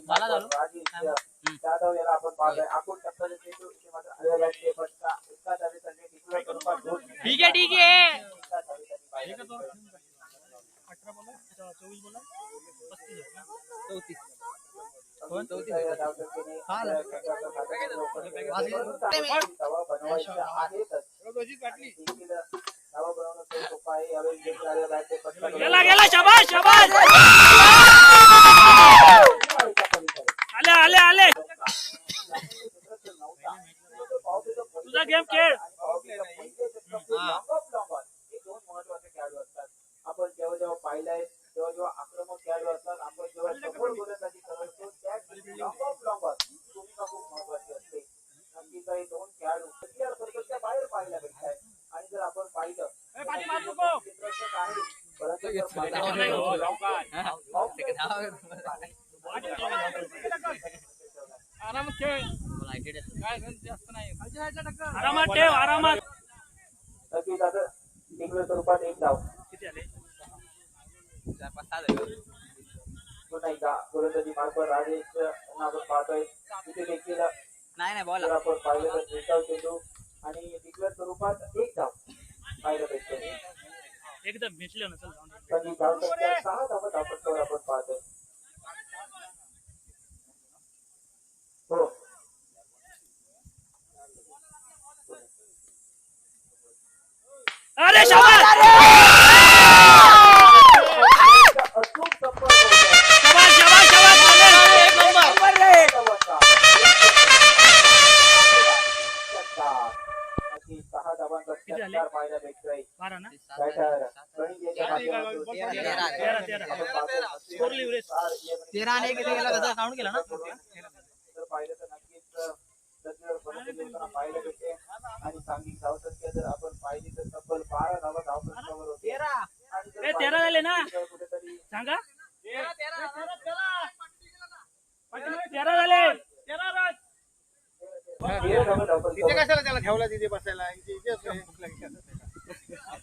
मला झालो याला आपण पाहतोय. मात्र आलेला त्यांनी स्वरूपात दोन ठीक आहे ठीक आहे. फटका. गेला गेला शाबाश शाबाश आले आले आले तुझा गेम खेळ आपण जेव्हा जेव्हा पाहिलंय जेव्हा जेव्हा आक्रमक खेळाडू असतात आपण जेव्हा सफळ गोलंदाजी करत त्या भूमिका खूप महत्वाची असते नक्कीच हे। दोन खेळाडू क्लिअर सर्कलच्या बाहेर पाहायला भेटतात आणि जर आपण आहे परंतु पाहिलं- आरामात खेळ. काय जास्त नाही. आरामात ठेव आरामात. स्वरूपात एक धाव किती आले पुन्हा एकदा गोलंदाजी मार्फत राजेश यांना आपण पाहतोय. तिथे देखील नाही नाही बॉल. जर आपण पाहिलं तर निर्धाव चेंडू. आणि स्वरूपात एक धाव. भेटते एकदम भेटले ना सहा धावा धावपट्टावर आपण पाहतोय. झाले बारा ना तेरा तेरा स्कोर लिव्हरेज तेरा आणि एक काउंट केला ना ए, तेरा झाले ना सांगा तेरा झाले धावपट्टावर कशाला त्याला ठेवला तिथे बसायला?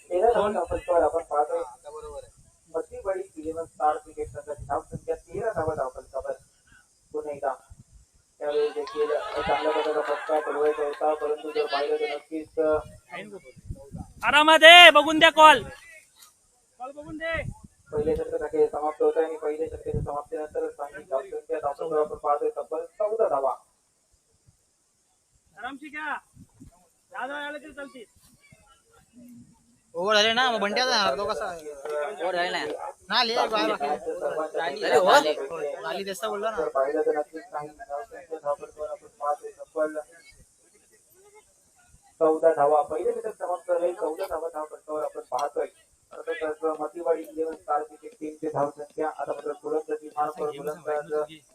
तेरा धावा धावपट्टावर आपण पाहतोय मती बडी इलेव्हन स्टार क्रिकेट संघाची धावसंख्या तेरा धावा धावपट्टावर पुन्हा एकदा. त्यावेळी देखील चांगल्या प्रकारचा फटका पडवायचा होता परंतु जर पाहिलं तर नक्कीच आरामात आहे बघून द्या कॉल कॉल बघून दे. पहिले षटकाचे समाप्त होत आहे आणि पहिले षटकाच्या समाप्तीनंतर धावसंख्या आपण पाहतोय तब्बल चौदा धावा आरामशी घ्या दादा आले तरी चालतील ओव्हर झाले ना मग बंट्याचा तो कसा ओव्हर झाले नाही झाली एक बाय बाकी. झाली, हो. झाली तेच तर बोललो ना चौदा धावा पहिले षटक समाप्त झाले चौदा धावा धावपट्टावर आपण पाहतोय मतीवाडी इलेव्हन स्टार क्रिकेट टीमची धावसंख्या आता मात्र गोलंदाजी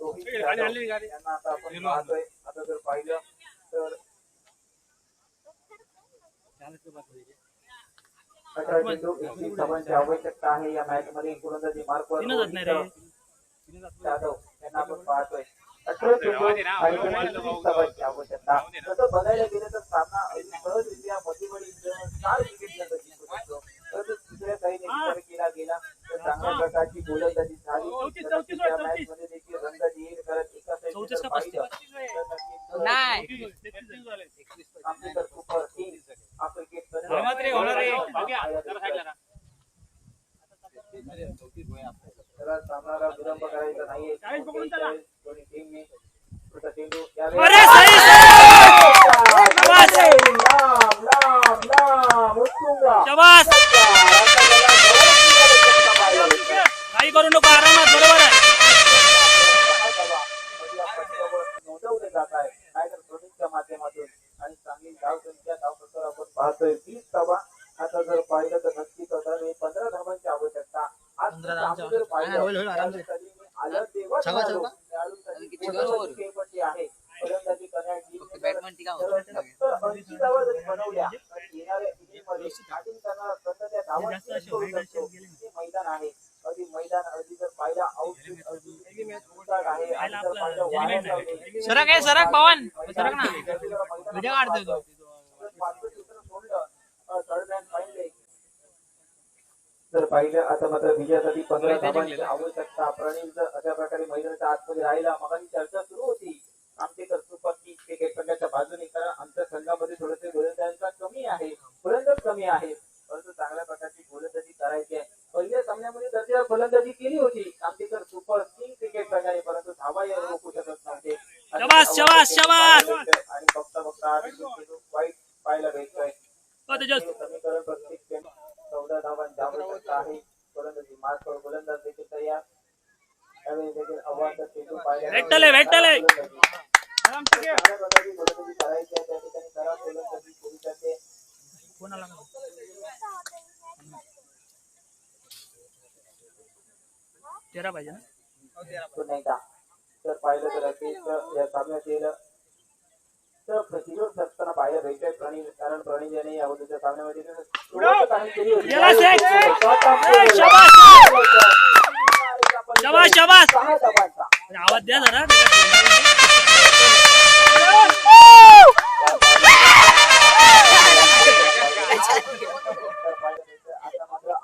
रोहित यादव यांना आता आपण पाहतोय आता जर पाहिलं अठरा चेंडू धावांची आवश्यकता आहे या मॅच मध्ये गोलंदाजी मार्फत तीनच आहेत नाही रे रोहित यादव यांना आपण पाहतोय अठरा चेंडू आणि आवश्यकता तसं बघायला गेलं तर सामना आरामात रे होणार रे सामनाला विलंब करायचा नाहीये चेंडू अरे सही शाबास. काही करू नको आरामात बरोबर आहे नोंदवले जात आहे काय तर माध्यमातून आणि चांगली धाव संख्या धावपत्रावर आपण पाहतोय वीस धावा आता जर पाहिलं तर नक्कीच होता पंधरा धावांची आवश्यकता आज पंधरा धावांची सामना जर पाहिलं, होईल, होईल, आरामशीर. त्यावेळी कधी आलं तेव्हा छवा, खेळाडू, छवा. खेळाडूंसाठी किती गोलंदाजी गोल? खेळपट्टी आहे फलंदाजी करण्याची फक्त बॅटमन टिकाव. जर सत्तर ऐंशी धावा जरी बनवल्या तर येणाऱ्या इनिंगमध्ये बॅटिंग करणारा संघ त्या धावा जास्त चेस असे करू वाईट शकतो. असे गेले. हे मैदान आहे अगदी मैदान अगदी जर पाहिलं आउटफिट अगदी मुरताड आहे आणि जर आपलं पाहिलं जजमेंट वाऱ्यात आहे. लावले. सरक आहे, सरक, पवन. मैदान सरक ना. आहे. त्याच्यावर मैदानात व्हिडिओ काढतोय पाहिले. आता मात्र विजयासाठी पंधरा धावांची आवश्यकता प्रणीत जर अशा प्रकारे मैदानाच्या आतमध्ये राहिला मग चर्चा सुरू होती. आमचेकर सुपर किंग क्रिकेट संघाच्या बाजूने कारण आमच्या संघामध्ये थोडेसे गोलंदाजांचा कमी आहे गोलंदाज कमी आहे. परंतु चांगल्या प्रकारची गोलंदाजी करायची आहे. पहिल्या सामन्यामध्ये दर्जा गोलंदाजी केली होती. आमचेकर सुपर किंग क्रिकेट संघाने परंतु धावा या रोखू शकत नव्हते. आणि बघता बघता वाईट पाहायला भेटतोय. आहे गोलंदाजी मार्कवर गोलंदाज देखील तयार। त्यावेळी देखील आव्हानाचा चेंडू पाहायला भेटले, भेटले. चांगल्या प्रकारची गोलंदाजी करायची आहे त्या ठिकाणी खराब गोलंदाजी केली जाते कोणाला तेरा पाहिजे ना? पुन्हा एकदा तर पाहिलं तर अखेर या येईल तर। प्रतिरोध असताना पाहायला भेटतोय प्रणीत कारण प्रणीत याने या अगोदरच्या सामन्यामध्ये सुरुवात चांगली केली होती. आवाज़ द्या जरा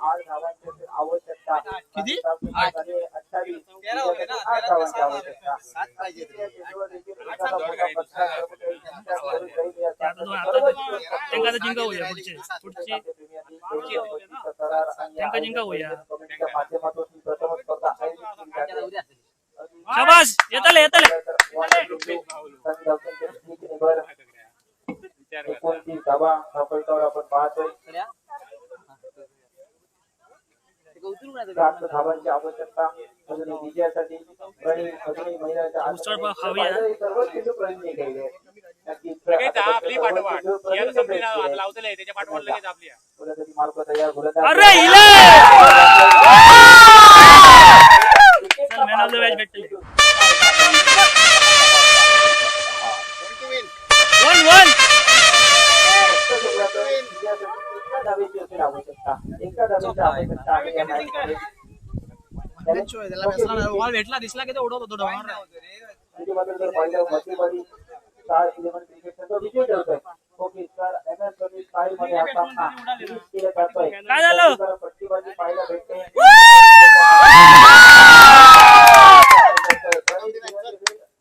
आठ धावांची आवश्यकता किती? अठ्ठावीस दोन- आता त्यांका आता जिंका होऊया पुढचे पुढची जिंका जाते. शाबास! येतले येतले! एकोणतीस धावा धावपळीवर आपण पाहतोय सात धावांची आवश्यकता विजयासाठी प्रणीत महिलांच्या सर्व लगेच आपली पाठोपाठ याला संपली ना प्रणीतने लावतले त्याच्या पाठोपाठ लगेच आपली आहे. अरे हिले चल मॅन ऑफ़ द मॅच भेटले वन वन! त्याला भेटला दिसला की तो उडवत होतो डोंगर स्टार इलेव्हन क्रिकेट संघ विजय ठरतोय ओके तर एम एस धोनी स्टाईल मध्ये हा सामना जातोय काय झालं? पट्टीबाजी पाहायला भेटते.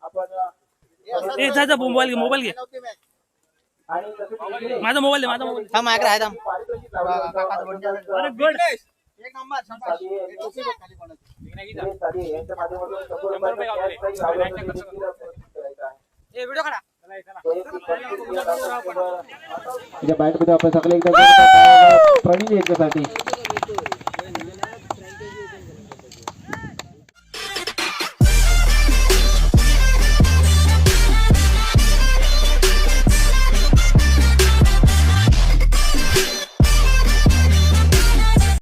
आपण ए जा जा मोबाईल घे मोबाईल घे. आणि. माझा मोबाईल दे माझा मोबाईल हा माझ्याकडे आहे थांब. अरे गुड एक नंबर व्हिडिओ काढा. बॅटमध्ये एक सगळे एकदा प्रणीत यांच्यासाठी